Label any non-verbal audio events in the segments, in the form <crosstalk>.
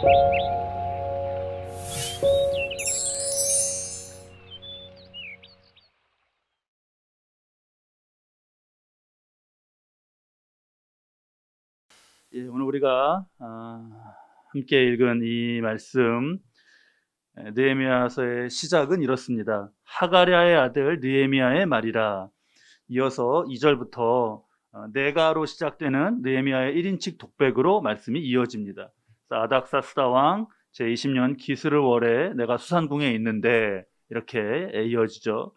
예, 오늘 우리가 아, 함께 읽은 이 말씀 에, 느헤미야서의 시작은 이렇습니다. 하가랴의 아들 느헤미야의 말이라. 이어서 2절부터 어, 네가로 시작되는 느헤미야의 1인칙 독백으로 말씀이 이어집니다. 아닥사스다 왕 제20년 기스르 월에 내가 수산궁에 있는데 이렇게 이어지죠.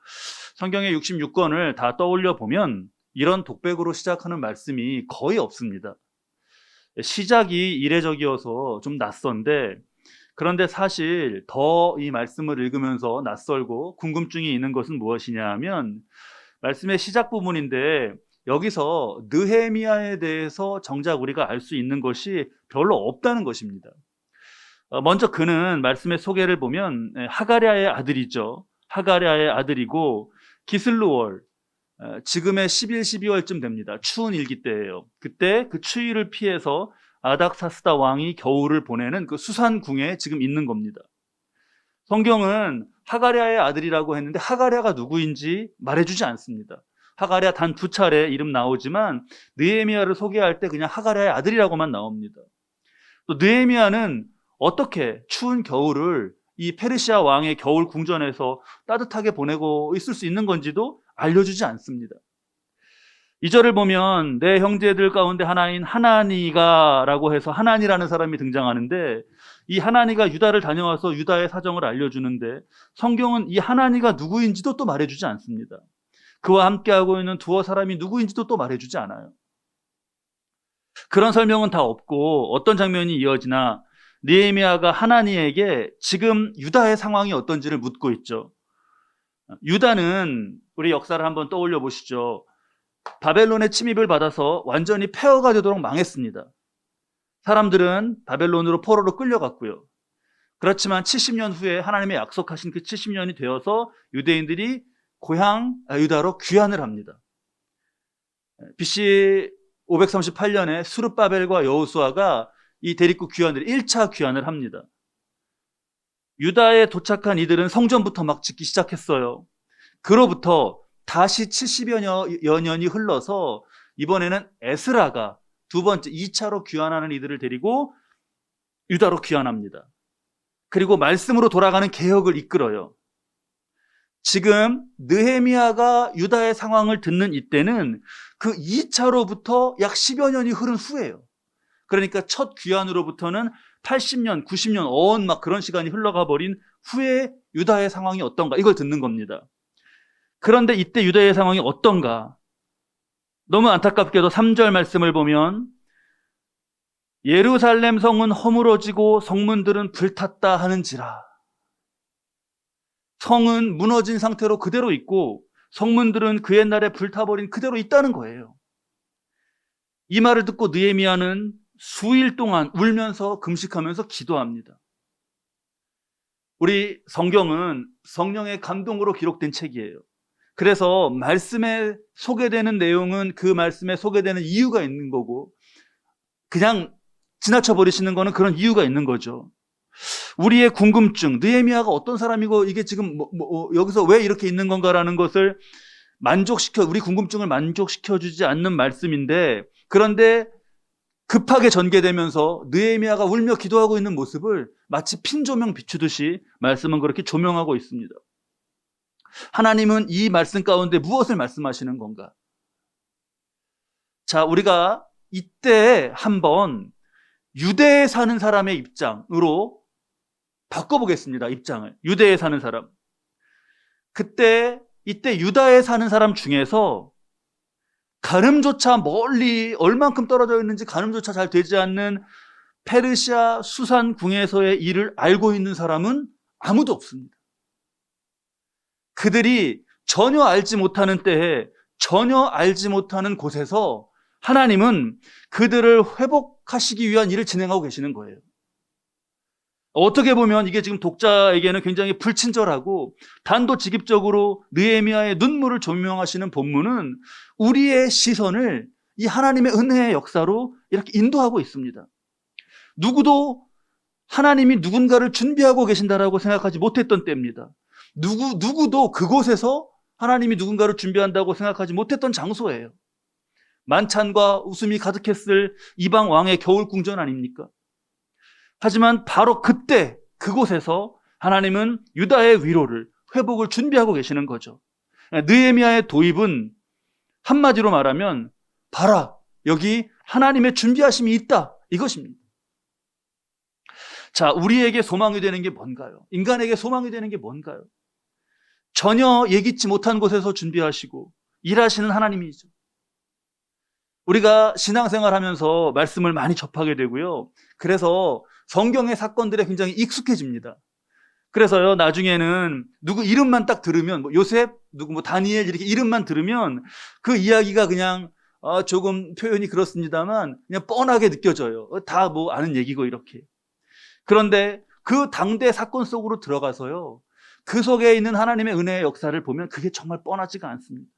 성경의 66권을 다 떠올려 보면 이런 독백으로 시작하는 말씀이 거의 없습니다. 시작이 이례적이어서 좀 낯선데 그런데 사실 더 이 말씀을 읽으면서 낯설고 궁금증이 있는 것은 무엇이냐 하면 말씀의 시작 부분인데 여기서 느헤미야에 대해서 정작 우리가 알 수 있는 것이 별로 없다는 것입니다. 어, 먼저 그는 말씀의 소개를 보면 예, 하가랴의 아들이죠. 하가랴의 아들이고 기슬루월 어, 지금의 11, 12월쯤 됩니다. 추운 일기 때예요. 그때 그 추위를 피해서 아닥사스다 왕이 겨울을 보내는 그 수산궁에 지금 있는 겁니다. 성경은 하가랴의 아들이라고 했는데 하가랴가 누구인지 말해주지 않습니다. 하가랴 단 두 차례 이름 나오지만 느헤미야를 소개할 때 그냥 하가랴의 아들이라고만 나옵니다. 또 느헤미야는 어떻게 추운 겨울을 이 페르시아 왕의 겨울 궁전에서 따뜻하게 보내고 있을 수 있는 건지도 알려주지 않습니다. 이 절을 보면 내 형제들 가운데 하나인 하나니가라고 해서 하나니라는 사람이 등장하는데 이 하나니가 유다를 다녀와서 유다의 사정을 알려주는데 성경은 이 하나니가 누구인지도 또 말해주지 않습니다. 그와 함께하고 있는 두어 사람이 누구인지도 또 말해주지 않아요. 그런 설명은 다 없고 어떤 장면이 이어지나 니에미아가 하나니에게 지금 유다의 상황이 어떤지를 묻고 있죠. 유다는 우리 역사를 한번 떠올려 보시죠. 바벨론의 침입을 받아서 완전히 폐허가 되도록 망했습니다. 사람들은 바벨론으로 포로로 끌려갔고요. 그렇지만 70년 후에 하나님의 약속하신 그 70년이 되어서 유대인들이 고향 유다로 귀환을 합니다. BC 538년에 수르바벨과 여호수아가 이 대립국 귀환을 1차 귀환을 합니다. 유다에 도착한 이들은 성전부터 막 짓기 시작했어요. 그로부터 다시 70여 년이 흘러서 이번에는 에스라가 두 번째 2차로 귀환하는 이들을 데리고 유다로 귀환합니다. 그리고 말씀으로 돌아가는 개혁을 이끌어요. 지금 느헤미야가 유다의 상황을 듣는 이때는 그 2차로부터 약 10여 년이 흐른 후예요. 그러니까 첫 귀환으로부터는 80년, 90년, 어언 막 그런 시간이 흘러가 버린 후에 유다의 상황이 어떤가 이걸 듣는 겁니다. 그런데 이때 유다의 상황이 어떤가? 너무 안타깝게도 3절 말씀을 보면 예루살렘 성은 허물어지고 성문들은 불탔다 하는지라. 성은 무너진 상태로 그대로 있고 성문들은 그 옛날에 불타버린 그대로 있다는 거예요. 이 말을 듣고 느헤미야는 수일 동안 울면서 금식하면서 기도합니다. 우리 성경은 성령의 감동으로 기록된 책이에요. 그래서 말씀에 소개되는 내용은 그 말씀에 소개되는 이유가 있는 거고 그냥 지나쳐 버리시는 거는 그런 이유가 있는 거죠. 우리의 궁금증, 느헤미야가 어떤 사람이고 이게 지금 뭐, 뭐, 여기서 왜 이렇게 있는 건가라는 것을 만족시켜 우리 궁금증을 만족시켜 주지 않는 말씀인데 그런데 급하게 전개되면서 느헤미야가 울며 기도하고 있는 모습을 마치 핀 조명 비추듯이 말씀은 그렇게 조명하고 있습니다. 하나님은 이 말씀 가운데 무엇을 말씀하시는 건가? 자, 우리가 이때 한번 유대에 사는 사람의 입장으로 바꿔보겠습니다. 입장을. 유대에 사는 사람. 그때, 이때 유다에 사는 사람 중에서 가늠조차 멀리 얼만큼 떨어져 있는지 가늠조차 잘 되지 않는 페르시아 수산궁에서의 일을 알고 있는 사람은 아무도 없습니다. 그들이 전혀 알지 못하는 때에 전혀 알지 못하는 곳에서 하나님은 그들을 회복하시기 위한 일을 진행하고 계시는 거예요. 어떻게 보면 이게 지금 독자에게는 굉장히 불친절하고 단도직입적으로 느헤미야의 눈물을 조명하시는 본문은 우리의 시선을 이 하나님의 은혜의 역사로 이렇게 인도하고 있습니다. 누구도 하나님이 누군가를 준비하고 계신다라고 생각하지 못했던 때입니다. 누구, 누구도 그곳에서 하나님이 누군가를 준비한다고 생각하지 못했던 장소예요. 만찬과 웃음이 가득했을 이방 왕의 겨울 궁전 아닙니까? 하지만 바로 그때 그곳에서 하나님은 유다의 위로를 회복을 준비하고 계시는 거죠. 느헤미야의 도입은 한마디로 말하면 봐라 여기 하나님의 준비하심이 있다 이것입니다. 자, 우리에게 소망이 되는 게 뭔가요? 인간에게 소망이 되는 게 뭔가요? 전혀 예기치 못한 곳에서 준비하시고 일하시는 하나님이죠. 우리가 신앙생활 하면서 말씀을 많이 접하게 되고요. 그래서 성경의 사건들에 굉장히 익숙해집니다. 그래서요, 나중에는 누구 이름만 딱 들으면, 뭐 요셉, 누구 뭐 다니엘 이렇게 이름만 들으면 그 이야기가 그냥 어, 조금 표현이 그렇습니다만 그냥 뻔하게 느껴져요. 다 뭐 아는 얘기고 이렇게. 그런데 그 당대 사건 속으로 들어가서요. 그 속에 있는 하나님의 은혜의 역사를 보면 그게 정말 뻔하지가 않습니다.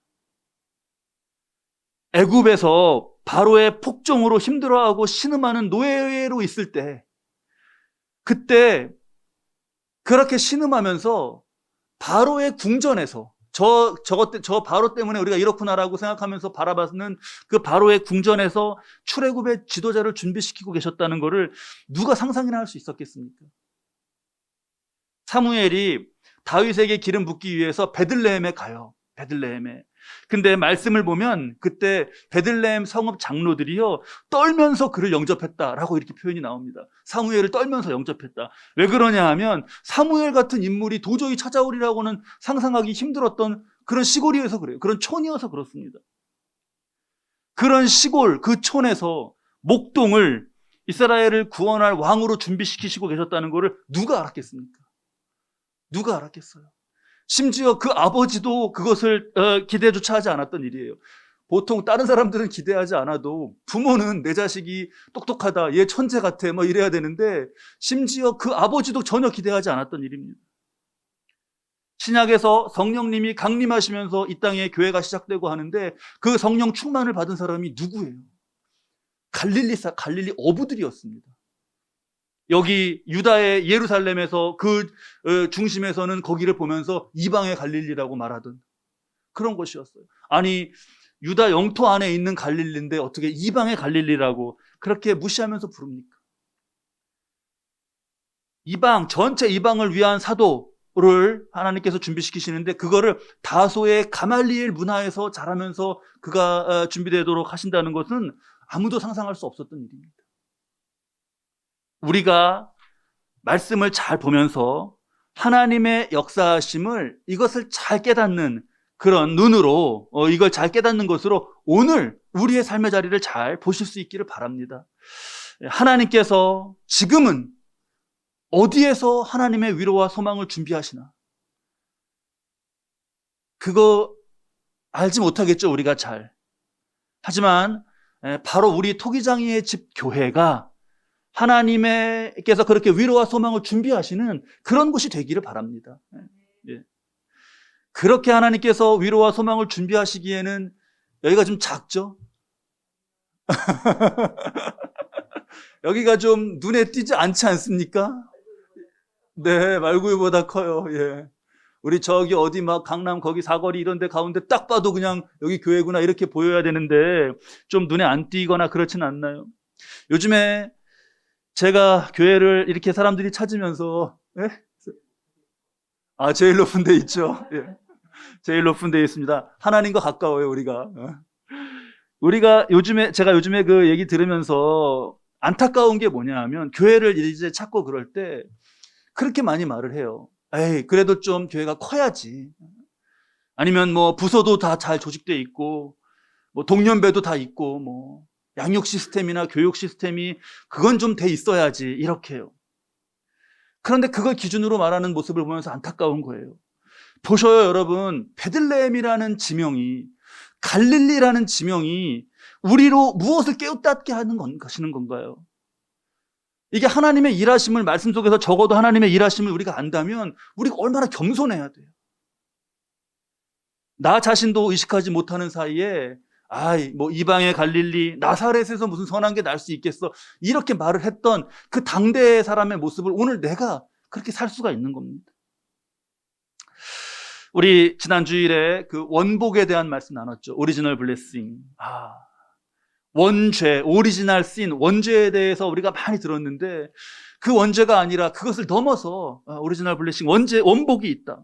애굽에서 바로의 폭정으로 힘들어하고 신음하는 노예로 있을 때 그때 그렇게 신음하면서 바로의 궁전에서 저 저것 때- 저 바로 때문에 우리가 이렇구나라고 생각하면서 바라봤는 그 바로의 궁전에서 출애굽의 지도자를 준비시키고 계셨다는 것을 누가 상상이나 할 수 있었겠습니까? 사무엘이 다윗에게 기름 붓기 위해서 베들레헴에 가요. 베들레헴에. 근데 말씀을 보면 그때 베들레헴 성읍 장로들이요 떨면서 그를 영접했다라고 이렇게 표현이 나옵니다. 사무엘을 떨면서 영접했다. 왜 그러냐 하면 사무엘 같은 인물이 도저히 찾아오리라고는 상상하기 힘들었던 그런 시골이어서 그래요. 그런 촌이어서 그렇습니다. 그런 시골 그 촌에서 목동을 이스라엘을 구원할 왕으로 준비시키시고 계셨다는 것을 누가 알았겠습니까? 누가 알았겠어요? 심지어 그 아버지도 그것을 어, 기대조차 하지 않았던 일이에요. 보통 다른 사람들은 기대하지 않아도 부모는 내 자식이 똑똑하다, 얘 천재 같아, 뭐 이래야 되는데 심지어 그 아버지도 전혀 기대하지 않았던 일입니다. 신약에서 성령님이 강림하시면서 이 땅에 교회가 시작되고 하는데 그 성령 충만을 받은 사람이 누구예요? 갈릴리 사, 갈릴리 어부들이었습니다. 여기 유다의 예루살렘에서 그 어, 중심에서는 거기를 보면서 이방의 갈릴리라고 말하던 그런 곳이었어요. 아니 유다 영토 안에 있는 갈릴리인데 어떻게 이방의 갈릴리라고 그렇게 무시하면서 부릅니까? 이방 전체 이방을 위한 사도를 하나님께서 준비시키시는데 그거를 다소의 가말리엘 문화에서 자라면서 그가 어, 준비되도록 하신다는 것은 아무도 상상할 수 없었던 일입니다. 우리가 말씀을 잘 보면서 하나님의 역사하심을 이것을 잘 깨닫는 그런 눈으로 어, 이걸 잘 깨닫는 것으로 오늘 우리의 삶의 자리를 잘 보실 수 있기를 바랍니다. 하나님께서 지금은 어디에서 하나님의 위로와 소망을 준비하시나? 그거 알지 못하겠죠, 우리가 잘. 하지만 에, 바로 우리 토기장이의 집 교회가 하나님께서 그렇게 위로와 소망을 준비하시는 그런 곳이 되기를 바랍니다. 예. 그렇게 하나님께서 위로와 소망을 준비하시기에는 여기가 좀 작죠? <laughs> 여기가 좀 눈에 띄지 않지 않습니까? 네, 말구이보다 커요. 예. 우리 저기 어디 막 강남 거기 사거리 이런 데 가운데 딱 봐도 그냥 여기 교회구나 이렇게 보여야 되는데 좀 눈에 안 띄거나 그렇진 않나요? 요즘에 제가 교회를 이렇게 사람들이 찾으면서 예? 아 제일 높은 데 있죠. 예. 제일 높은 데 있습니다. 하나님과 가까워요 우리가. 어. 우리가 요즘에 제가 요즘에 그 얘기 들으면서 안타까운 게 뭐냐 하면 교회를 이제 찾고 그럴 때 그렇게 많이 말을 해요. 에이 그래도 좀 교회가 커야지. 아니면 뭐 부서도 다 잘 조직돼 있고 뭐 동년배도 다 있고 뭐 양육 시스템이나 교육 시스템이 그건 좀 돼 있어야지 이렇게요. 그런데 그걸 기준으로 말하는 모습을 보면서 안타까운 거예요. 보셔요, 여러분. 베들레헴이라는 지명이 갈릴리라는 지명이 우리로 무엇을 깨우닫게 하는 건, 것이는 건가요? 이게 하나님의 일하심을 말씀 속에서 적어도 하나님의 일하심을 우리가 안다면 우리가 얼마나 겸손해야 돼요. 나 자신도 의식하지 못하는 사이에 아이, 뭐 이방의 갈릴리, 나사렛에서 무슨 선한 게 날 수 있겠어. 이렇게 말을 했던 그 당대의 사람의 모습을 오늘 내가 그렇게 살 수가 있는 겁니다. 우리 지난 주일에 그 원복에 대한 말씀 나눴죠. 오리지널 블레싱. 아, 원죄, 오리지널 씬, 원죄에 대해서 우리가 많이 들었는데 그 원죄가 아니라 그것을 넘어서 아, 오리지널 블레싱, 원죄, 원복이 있다.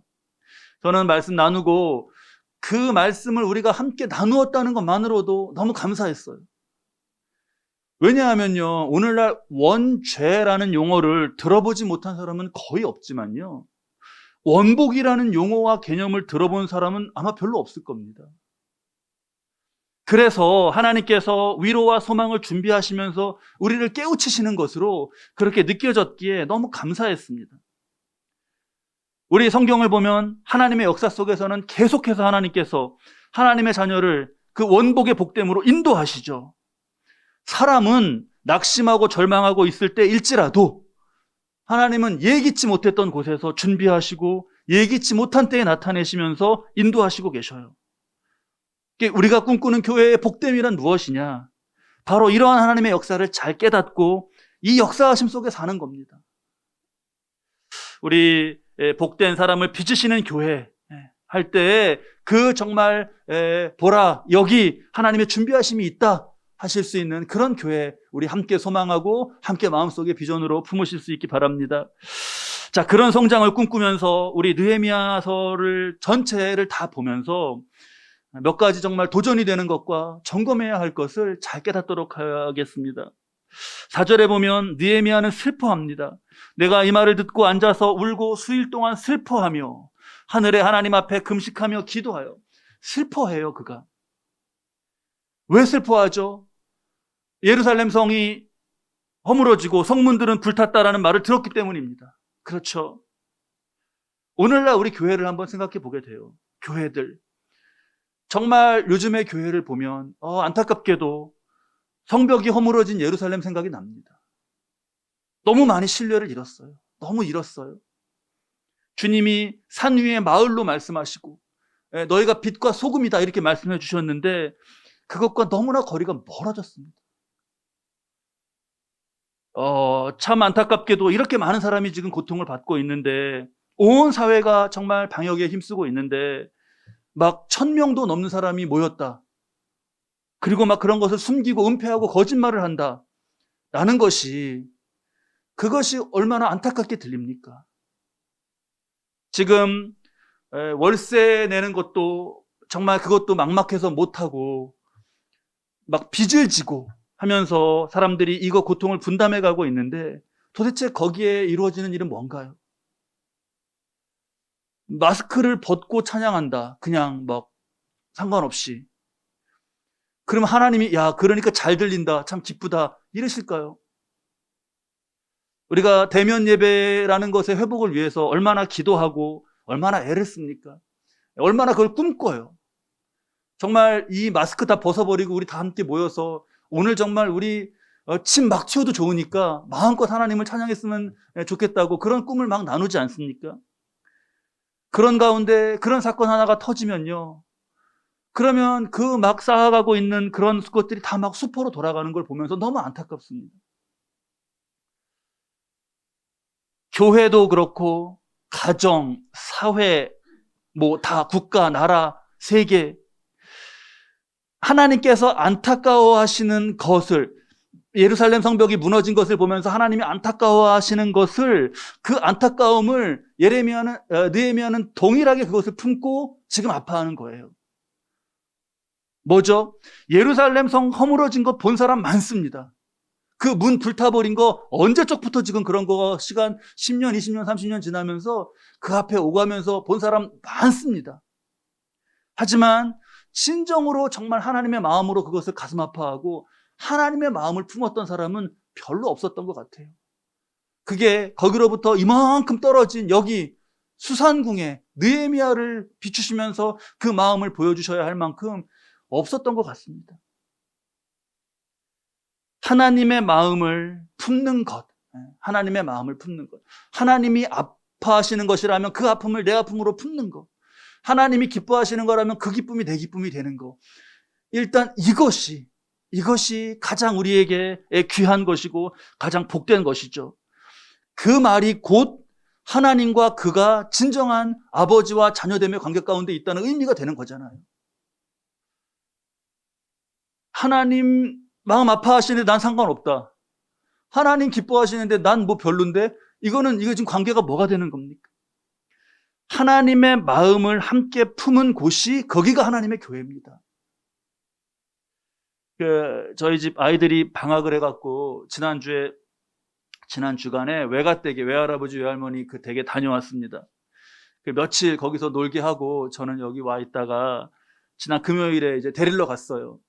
저는 말씀 나누고 그 말씀을 우리가 함께 나누었다는 것만으로도 너무 감사했어요. 왜냐하면요, 오늘날 원죄라는 용어를 들어보지 못한 사람은 거의 없지만요, 원복이라는 용어와 개념을 들어본 사람은 아마 별로 없을 겁니다. 그래서 하나님께서 위로와 소망을 준비하시면서 우리를 깨우치시는 것으로 그렇게 느껴졌기에 너무 감사했습니다. 우리 성경을 보면 하나님의 역사 속에서는 계속해서 하나님께서 하나님의 자녀를 그 원복의 복됨으로 인도하시죠. 사람은 낙심하고 절망하고 있을 때일지라도 하나님은 예기치 못했던 곳에서 준비하시고 예기치 못한 때에 나타내시면서 인도하시고 계셔요. 우리가 꿈꾸는 교회의 복됨이란 무엇이냐? 바로 이러한 하나님의 역사를 잘 깨닫고 이 역사하심 속에 사는 겁니다. 우리 복된 사람을 빚으시는 교회 할때그 정말 보라 여기 하나님의 준비하심이 있다 하실 수 있는 그런 교회 우리 함께 소망하고 함께 마음속에 비전으로 품으실 수 있기 바랍니다. 자, 그런 성장을 꿈꾸면서 우리 느헤미야서를 전체를 다 보면서 몇 가지 정말 도전이 되는 것과 점검해야 할 것을 잘 깨닫도록 하겠습니다. 4절에 보면 느헤미야는 슬퍼합니다. 내가 이 말을 듣고 앉아서 울고 수일 동안 슬퍼하며 하늘의 하나님 앞에 금식하며 기도하여 슬퍼해요, 그가. 왜 슬퍼하죠? 예루살렘 성이 허물어지고 성문들은 불탔다라는 말을 들었기 때문입니다. 그렇죠. 오늘날 우리 교회를 한번 생각해 보게 돼요. 교회들. 정말 요즘의 교회를 보면 어, 안타깝게도 성벽이 허물어진 예루살렘 생각이 납니다. 너무 많이 신뢰를 잃었어요. 너무 잃었어요. 주님이 산 위의 마을로 말씀하시고 예, 너희가 빛과 소금이다 이렇게 말씀해 주셨는데 그것과 너무나 거리가 멀어졌습니다. 어, 참 안타깝게도 이렇게 많은 사람이 지금 고통을 받고 있는데 온 사회가 정말 방역에 힘쓰고 있는데 막 천 명도 넘는 사람이 모였다. 그리고 막 그런 것을 숨기고 은폐하고 거짓말을 한다. 라는 것이 그것이 얼마나 안타깝게 들립니까? 지금 월세 내는 것도 정말 그것도 막막해서 못하고 막 빚을 지고 하면서 사람들이 이거 고통을 분담해 가고 있는데 도대체 거기에 이루어지는 일은 뭔가요? 마스크를 벗고 찬양한다. 그냥 막 상관없이. 그럼 하나님이 야, 그러니까 잘 들린다. 참 기쁘다. 이러실까요? 우리가 대면 예배라는 것의 회복을 위해서 얼마나 기도하고 얼마나 애를 씁니까? 얼마나 그걸 꿈꿔요. 정말 이 마스크 다 벗어버리고 우리 다 함께 모여서 오늘 정말 우리 어, 침막 튀어도 좋으니까 마음껏 하나님을 찬양했으면 좋겠다고 그런 꿈을 막 나누지 않습니까? 그런 가운데 그런 사건 하나가 터지면요. 그러면 그 막 쌓아가고 있는 그런 것들이 다 막 수포로 돌아가는 걸 보면서 너무 안타깝습니다. 교회도 그렇고 가정, 사회, 뭐 다 국가, 나라, 세계 하나님께서 안타까워 하시는 것을 예루살렘 성벽이 무너진 것을 보면서 하나님이 안타까워 하시는 것을 그 안타까움을 예레미야는 어, 느헤미야는 동일하게 그것을 품고 지금 아파하는 거예요. 뭐죠? 예루살렘 성 허물어진 거 본 사람 많습니다. 그 문 불타버린 거 언제적부터 지금 그런 거 시간 10년, 20년, 30년 지나면서 그 앞에 오가면서 본 사람 많습니다. 하지만 진정으로 정말 하나님의 마음으로 그것을 가슴 아파하고 하나님의 마음을 품었던 사람은 별로 없었던 것 같아요. 그게 거기로부터 이만큼 떨어진 여기 수산궁에 느에미아를 비추시면서 그 마음을 보여주셔야 할 만큼 없었던 것 같습니다. 하나님의 마음을 품는 것, 예, 하나님의 마음을 품는 것, 하나님이 아파하시는 것이라면 그 아픔을 내 아픔으로 품는 것, 하나님이 기뻐하시는 거라면 그 기쁨이 내 기쁨이 되는 거. 일단 이것이 이것이 가장 우리에게 귀한 것이고 가장 복된 것이죠. 그 말이 곧 하나님과 그가 진정한 아버지와 자녀됨의 관계 가운데 있다는 의미가 되는 거잖아요. 하나님 마음 아파하시는데 난 상관없다. 하나님 기뻐하시는데 난 뭐 별론데 이거는 이거 지금 관계가 뭐가 되는 겁니까? 하나님의 마음을 함께 품은 곳이 거기가 하나님의 교회입니다. 그 저희 집 아이들이 방학을 해갖고 지난주에 지난 주간에 외가 댁에 외할아버지 외할머니 그 댁에 다녀왔습니다. 그 며칠 거기서 놀게 하고 저는 여기 와 있다가 지난 금요일에 이제 데리러 갔어요.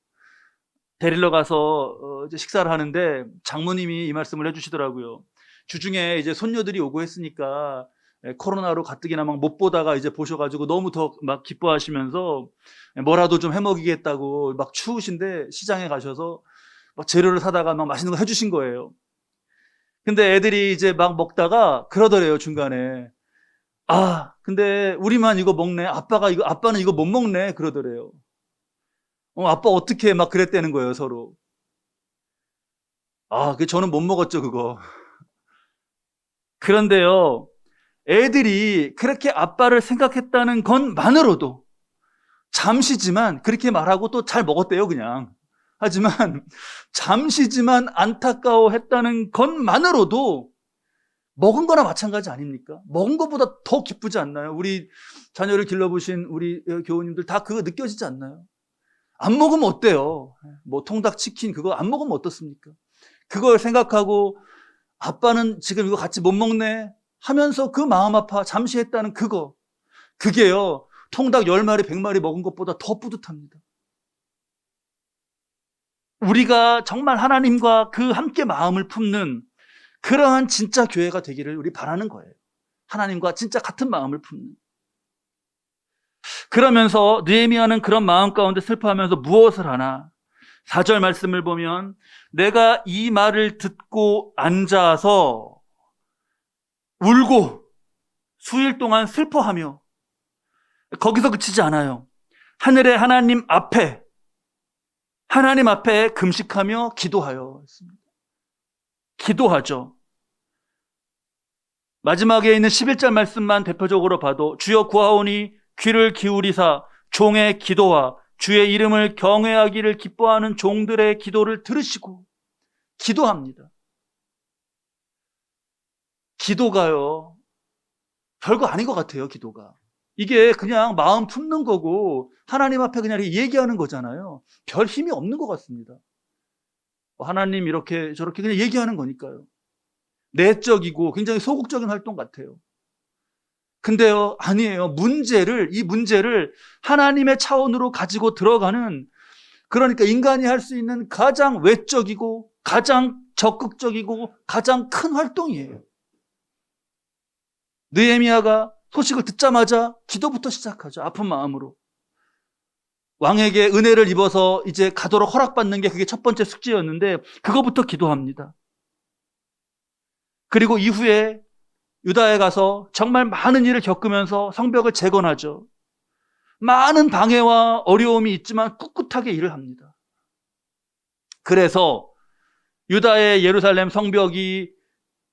데리러 가서 어, 이제 식사를 하는데 장모님이 이 말씀을 해주시더라고요. 주중에 이제 손녀들이 오고 했으니까 예, 코로나로 가뜩이나 막 못 보다가 이제 보셔가지고 너무 더 막 기뻐하시면서 뭐라도 좀 해먹이겠다고 막 추우신데 시장에 가셔서 막 재료를 사다가 막 맛있는 거 해주신 거예요. 근데 애들이 이제 막 먹다가 그러더래요 중간에 아 근데 우리만 이거 먹네 아빠가 이거 아빠는 이거 못 먹네 그러더래요. 어 아빠 어떻게 막 그랬다는 거예요 서로. 아, 그 저는 못 먹었죠 그거. 그런데요, 애들이 그렇게 아빠를 생각했다는 것만으로도 잠시지만 그렇게 말하고 또 잘 먹었대요, 그냥. 하지만 잠시지만 안타까워 했다는 것만으로도 먹은 거나 마찬가지 아닙니까? 먹은 것보다 더 기쁘지 않나요? 우리 자녀를 길러보신 우리 교우님들 다 그거 느껴지지 않나요? 안 먹으면 어때요? 뭐 통닭 치킨 그거 안 먹으면 어떻습니까? 그걸 생각하고 아빠는 지금 이거 같이 못 먹네 하면서 그 마음 아파 잠시 했다는 그거. 그게요, 통닭 10마리, 100마리 먹은 것보다 더 뿌듯합니다. 우리가 정말 하나님과 그 함께 마음을 품는 그러한 진짜 교회가 되기를 우리 바라는 거예요. 하나님과 진짜 같은 마음을 품는. 그러면서 느헤미야는 그런 마음 가운데 슬퍼하면서 무엇을 하나? 4절 말씀을 보면 내가 이 말을 듣고 앉아서 울고 수일 동안 슬퍼하며 거기서 그치지 않아요. 하늘의 하나님 앞에 하나님 앞에 금식하며 기도하여. 기도하죠. 마지막에 있는 11절 말씀만 대표적으로 봐도 주여 구하오니 귀를 기울이사 종의 기도와 주의 이름을 경외하기를 기뻐하는 종들의 기도를 들으시고 기도합니다. 기도가요. 별거 아닌 것 같아요, 기도가. 이게 그냥 마음 품는 거고 하나님 앞에 그냥 얘기하는 거잖아요. 별 힘이 없는 것 같습니다. 하나님 이렇게 저렇게 그냥 얘기하는 거니까요. 내적이고 굉장히 소극적인 활동 같아요. 근데요, 아니에요. 문제를, 이 문제를 하나님의 차원으로 가지고 들어가는 그러니까 인간이 할 수 있는 가장 외적이고 가장 적극적이고 가장 큰 활동이에요. 느헤미야가 소식을 듣자마자 기도부터 시작하죠. 아픈 마음으로. 왕에게 은혜를 입어서 이제 가도록 허락받는 게 그게 첫 번째 숙제였는데 그거부터 기도합니다. 그리고 이후에 유다에 가서 정말 많은 일을 겪으면서 성벽을 재건하죠. 많은 방해와 어려움이 있지만 꿋꿋하게 일을 합니다. 그래서 유다의 예루살렘 성벽이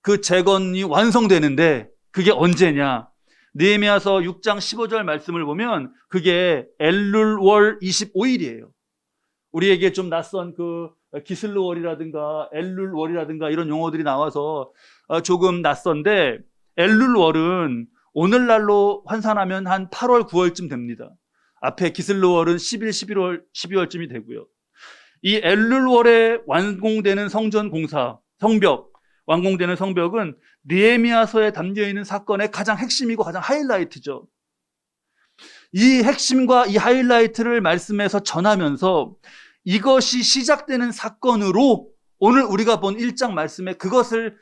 그 재건이 완성되는데 그게 언제냐? 느헤미야서 6장 15절 말씀을 보면 그게 엘룰월 25일이에요. 우리에게 좀 낯선 그 기슬루월이라든가 엘룰월이라든가 이런 용어들이 나와서 어, 조금 낯선데 엘룰월은 오늘날로 환산하면 한 8월, 9월쯤 됩니다. 앞에 기슬루월은 11, 11월, 12월쯤이 되고요. 이 엘룰월에 완공되는 성전 공사, 성벽, 완공되는 성벽은 느헤미야서에 담겨 있는 사건의 가장 핵심이고 가장 하이라이트죠. 이 핵심과 이 하이라이트를 말씀에서 전하면서 이것이 시작되는 사건으로 오늘 우리가 본 1장 말씀에 그것을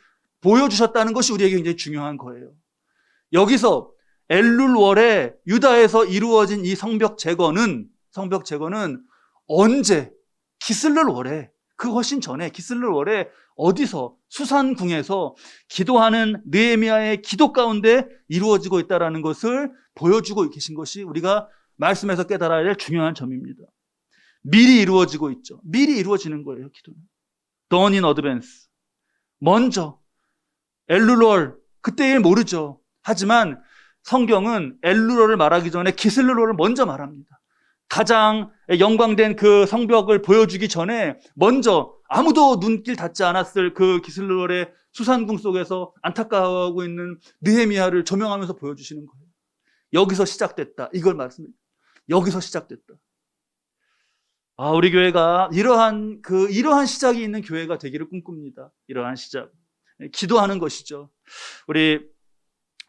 보여주셨다는 것이 우리에게 굉장히 중요한 거예요. 여기서 엘룰월에 유다에서 이루어진 이 성벽 재건은 성벽 재건은 언제 기슬룰월에 그 훨씬 전에 기슬룰월에 어디서 수산궁에서 기도하는 느헤미야의 기도 가운데 이루어지고 있다라는 것을 보여주고 계신 것이 우리가 말씀에서 깨달아야 될 중요한 점입니다. 미리 이루어지고 있죠. 미리 이루어지는 거예요, 기도는. Done in advance. 먼저. 엘룰롤. 그때 일 모르죠. 하지만 성경은 엘룰롤을 말하기 전에 기슬룰롤을 먼저 말합니다. 가장 영광된 그 성벽을 보여주기 전에 먼저 아무도 눈길 닿지 않았을 그 기슬룰롤의 수산궁 속에서 안타까워하고 있는 느헤미야를 조명하면서 보여주시는 거예요. 여기서 시작됐다. 이걸 말씀드립니다. 여기서 시작됐다. 아, 우리 교회가 이러한 그 이러한 시작이 있는 교회가 되기를 꿈꿉니다. 이러한 시작. 기도하는 것이죠. 우리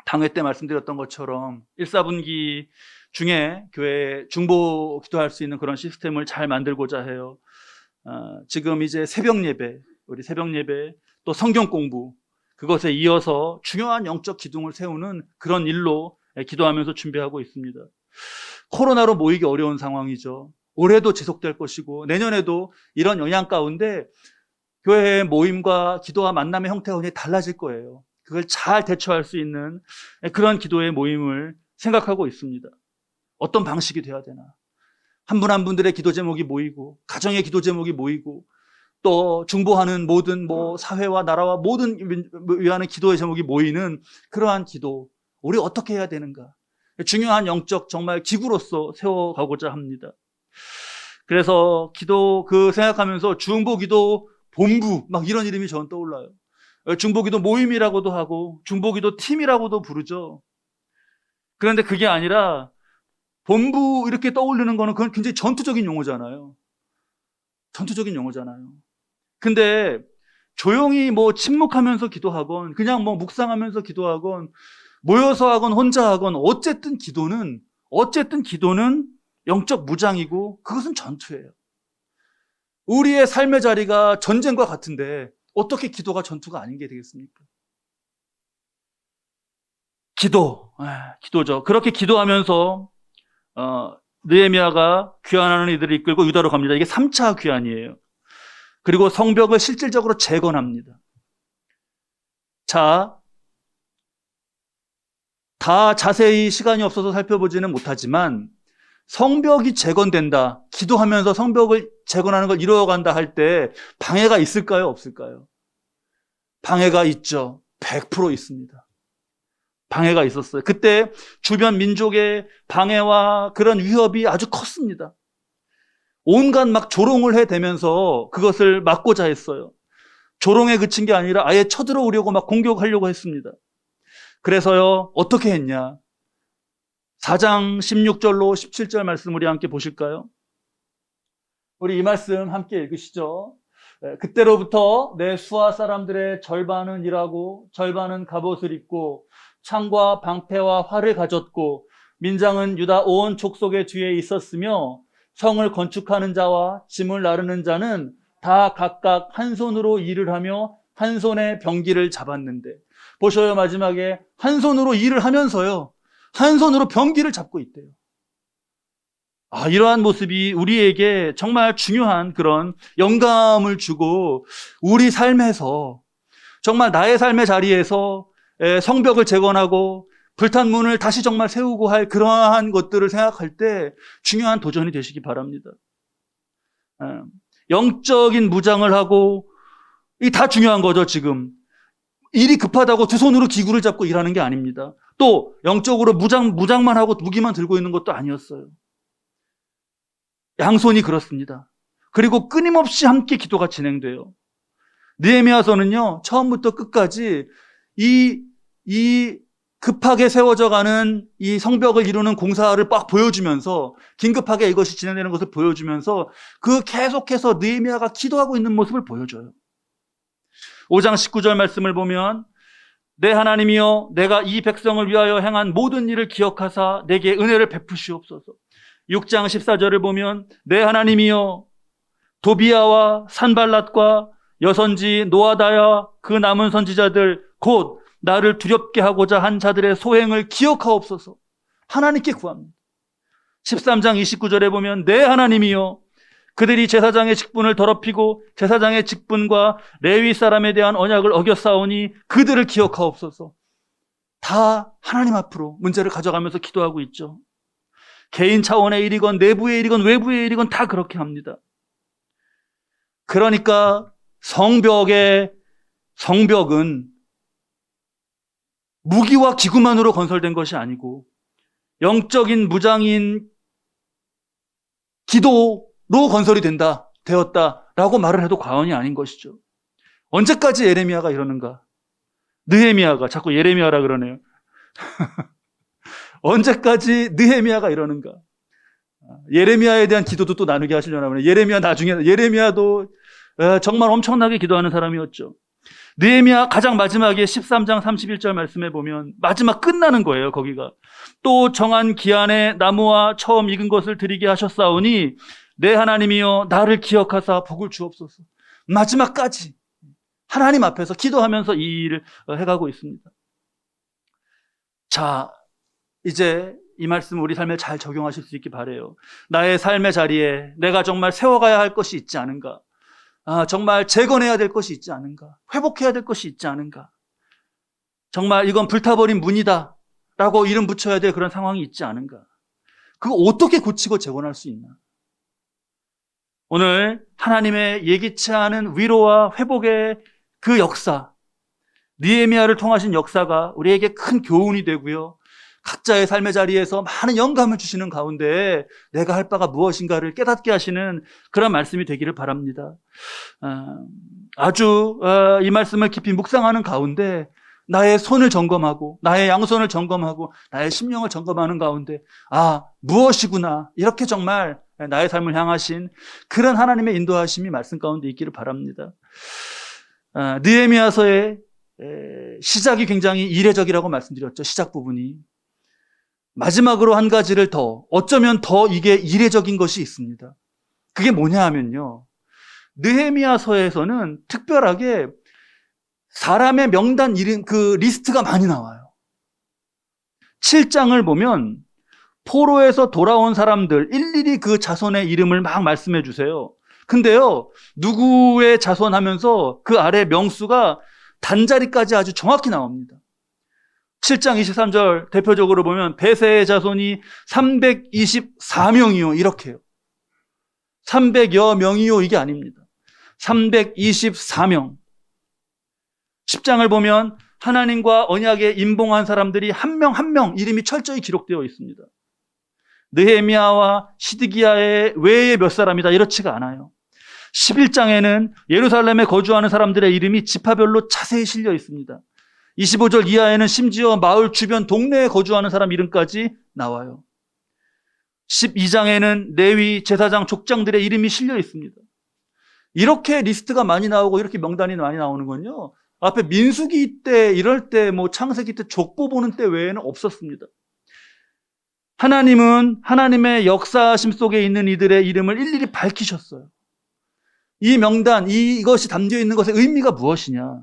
당회 때 말씀드렸던 것처럼 1, 4분기 중에 교회 중보 기도할 수 있는 그런 시스템을 잘 만들고자 해요. 아, 지금 이제 새벽 예배, 우리 새벽 예배, 또 성경 공부, 그것에 이어서 중요한 영적 기둥을 세우는 그런 일로 기도하면서 준비하고 있습니다. 코로나로 모이기 어려운 상황이죠. 올해도 지속될 것이고 내년에도 이런 영향 가운데 교회의 모임과 기도와 만남의 형태가 굉장히 달라질 거예요. 그걸 잘 대처할 수 있는 그런 기도의 모임을 생각하고 있습니다. 어떤 방식이 돼야 되나? 한분한 분들의 기도 제목이 모이고 가정의 기도 제목이 모이고 또 중보하는 모든 뭐 사회와 나라와 모든 위하는 기도의 제목이 모이는 그러한 기도 우리 어떻게 해야 되는가? 중요한 영적 정말 기구로서 세워가고자 합니다. 그래서 기도 그 생각하면서 중보 기도 본부 막 이런 이름이 저는 떠올라요. 중보 기도 모임이라고도 하고 중보 기도 팀이라고도 부르죠. 그런데 그게 아니라 본부 이렇게 떠올리는 거는 그건 굉장히 전투적인 용어잖아요. 전투적인 용어잖아요. 근데 조용히 뭐 침묵하면서 기도하건 그냥 뭐 묵상하면서 기도하건 모여서 하건 혼자 하건 어쨌든 기도는 어쨌든 기도는 영적 무장이고 그것은 전투예요. 우리의 삶의 자리가 전쟁과 같은데 어떻게 기도가 전투가 아닌 게 되겠습니까? 기도, 아, 기도죠. 그렇게 기도하면서 어, 느헤미야가 귀환하는 이들을 이끌고 유다로 갑니다. 이게 3차 귀환이에요. 그리고 성벽을 실질적으로 재건합니다. 자, 다 자세히 시간이 없어서 살펴보지는 못하지만 성벽이 재건된다. 기도하면서 성벽을 재건하는 걸 이루어간다 할 때 방해가 있을까요? 없을까요? 방해가 있죠. 100% 있습니다. 방해가 있었어요. 그때 주변 민족의 방해와 그런 위협이 아주 컸습니다. 온갖 막 조롱을 해대면서 그것을 막고자 했어요. 조롱에 그친 게 아니라 아예 쳐들어오려고 막 공격하려고 했습니다. 그래서요, 어떻게 했냐? 4장 16절로 17절 말씀 우리 함께 보실까요? 우리 이 말씀 함께 읽으시죠. 네, 그때로부터 내 수하 사람들의 절반은 일하고 절반은 갑옷을 입고 창과 방패와 활을 가졌고 민장은 유다 온 족속의 뒤에 있었으며 성을 건축하는 자와 짐을 나르는 자는 다 각각 한 손으로 일을 하며 한 손에 병기를 잡았는데 보셔요 마지막에 한 손으로 일을 하면서요 한 손으로 병기를 잡고 있대요. 아, 이러한 모습이 우리에게 정말 중요한 그런 영감을 주고 우리 삶에서 정말 나의 삶의 자리에서 성벽을 재건하고 불탄 문을 다시 정말 세우고 할 그러한 것들을 생각할 때 중요한 도전이 되시기 바랍니다. 영적인 무장을 하고 이 다 중요한 거죠, 지금. 일이 급하다고 두 손으로 기구를 잡고 일하는 게 아닙니다. 또 영적으로 무장 무장만 하고 무기만 들고 있는 것도 아니었어요. 양손이 그렇습니다. 그리고 끊임없이 함께 기도가 진행돼요. 느헤미야서는요 처음부터 끝까지 이, 이 급하게 세워져 가는 이 성벽을 이루는 공사를 빡 보여주면서 긴급하게 이것이 진행되는 것을 보여주면서 그 계속해서 느헤미야가 기도하고 있는 모습을 보여줘요. 5장 19절 말씀을 보면 내 하나님이여 내가 이 백성을 위하여 행한 모든 일을 기억하사 내게 은혜를 베푸시옵소서. 6장 14절을 보면 내 하나님이여 도비아와 산발랏과 여선지 노아다야 그 남은 선지자들 곧 나를 두렵게 하고자 한 자들의 소행을 기억하옵소서. 하나님께 구합니다. 13장 29절에 보면 내 하나님이여 그들이 제사장의 직분을 더럽히고 제사장의 직분과 레위 사람에 대한 언약을 어겼사오니 그들을 기억하옵소서. 다 하나님 앞으로 문제를 가져가면서 기도하고 있죠. 개인 차원의 일이건 내부의 일이건 외부의 일이건 다 그렇게 합니다. 그러니까 성벽의 성벽은 무기와 기구만으로 건설된 것이 아니고 영적인 무장인 기도 로 건설이 된다, 되었다라고 말을 해도 과언이 아닌 것이죠. 언제까지 예레미야가 이러는가? 느헤미야가 자꾸 예레미야라 그러네요. <laughs> 언제까지 느헤미야가 이러는가? 예레미야에 대한 기도도 또 나누게 하시려나 보네. 예레미야 나중에 예레미야도 에, 정말 엄청나게 기도하는 사람이었죠. 느헤미야 가장 마지막에 13장 31절 말씀에 보면 마지막 끝나는 거예요, 거기가. 또 정한 기한에 나무와 처음 익은 것을 드리게 하셨사오니 내 하나님이여 나를 기억하사 복을 주옵소서. 마지막까지 하나님 앞에서 기도하면서 이 일을 해가고 있습니다. 자, 이제 이 말씀 우리 삶에 잘 적용하실 수 있기 바래요. 나의 삶의 자리에 내가 정말 세워가야 할 것이 있지 않은가? 아, 정말 재건해야 될 것이 있지 않은가? 회복해야 될 것이 있지 않은가? 정말 이건 불타버린 문이다. 라고 이름 붙여야 될 그런 상황이 있지 않은가? 그거 어떻게 고치고 재건할 수 있나? 오늘 하나님의 예기치 않은 위로와 회복의 그 역사, 니에미아를 통하신 역사가 우리에게 큰 교훈이 되고요. 각자의 삶의 자리에서 많은 영감을 주시는 가운데 내가 할 바가 무엇인가를 깨닫게 하시는 그런 말씀이 되기를 바랍니다. 아, 아주 어, 이 말씀을 깊이 묵상하는 가운데 나의 손을 점검하고 나의 양손을 점검하고 나의 심령을 점검하는 가운데 아 무엇이구나 이렇게 정말 나의 삶을 향하신 그런 하나님의 인도하심이 말씀 가운데 있기를 바랍니다. 아, 느헤미야서의 에, 시작이 굉장히 이례적이라고 말씀드렸죠. 시작 부분이. 마지막으로 한 가지를 더, 어쩌면 더 이게 이례적인 것이 있습니다. 그게 뭐냐 하면요. 느헤미야서에서는 특별하게 사람의 명단 이름, 그 리스트가 많이 나와요. 7장을 보면 포로에서 돌아온 사람들 일일이 그 자손의 이름을 막 말씀해 주세요. 근데요, 누구의 자손 하면서 그 아래 명수가 단자리까지 아주 정확히 나옵니다. 7장 23절 대표적으로 보면 베세의 자손이 324명이요. 이렇게요. 300여 명이요. 이게 아닙니다. 324명. 10장을 보면 하나님과 언약에 임봉한 사람들이 한 명 한명 이름이 철저히 기록되어 있습니다. 느헤미야와 시드기야의 외에 몇 사람이다 이렇지가 않아요. 11장에는 예루살렘에 거주하는 사람들의 이름이 지파별로 자세히 실려 있습니다. 25절 이하에는 심지어 마을 주변 동네에 거주하는 사람 이름까지 나와요. 12장에는 레위 제사장 족장들의 이름이 실려 있습니다. 이렇게 리스트가 많이 나오고 이렇게 명단이 많이 나오는 건요. 앞에 민수기 때 이럴 때 뭐 창세기 때 족보 보는 때 외에는 없었습니다. 하나님은 하나님의 역사심 속에 있는 이들의 이름을 일일이 밝히셨어요. 이 명단, 이, 이것이 담겨 있는 것의 의미가 무엇이냐?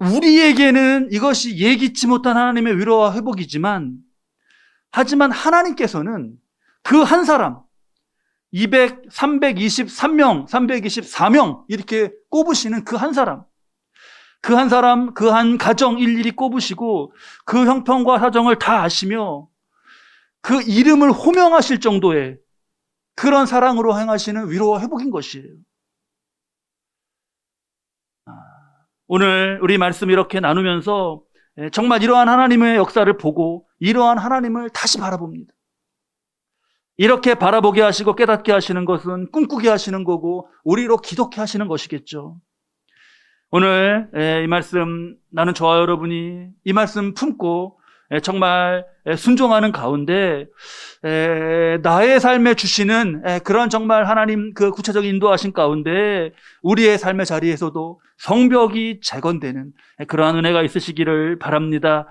우리에게는 이것이 예기치 못한 하나님의 위로와 회복이지만, 하지만 하나님께서는 그 한 사람, 200, 323명, 324명, 이렇게 꼽으시는 그 한 사람, 그 한 사람, 그 한 가정 일일이 꼽으시고, 그 형편과 사정을 다 아시며, 그 이름을 호명하실 정도의 그런 사랑으로 행하시는 위로와 회복인 것이에요. 아, 오늘 우리 말씀 이렇게 나누면서 예, 정말 이러한 하나님의 역사를 보고 이러한 하나님을 다시 바라봅니다. 이렇게 바라보게 하시고 깨닫게 하시는 것은 꿈꾸게 하시는 거고 우리로 기독해 하시는 것이겠죠. 오늘 예, 이 말씀 나는 저와 여러분이 이 말씀 품고 예, 정말 순종하는 가운데 나의 삶에 주시는 그런 정말 하나님 그 구체적인 인도하신 가운데 우리의 삶의 자리에서도 성벽이 재건되는 그러한 은혜가 있으시기를 바랍니다.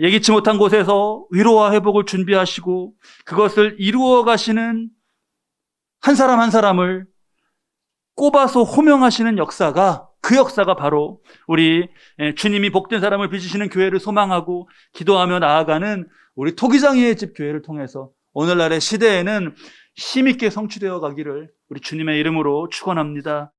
예기치 못한 곳에서 위로와 회복을 준비하시고 그것을 이루어 가시는 한 사람 한 사람을 꼽아서 호명하시는 역사가 그 역사가 바로 우리 주님이 복된 사람을 빚으시는 교회를 소망하고 기도하며 나아가는 우리 토기장이의 집 교회를 통해서 오늘날의 시대에는 힘있게 성취되어 가기를 우리 주님의 이름으로 축원합니다.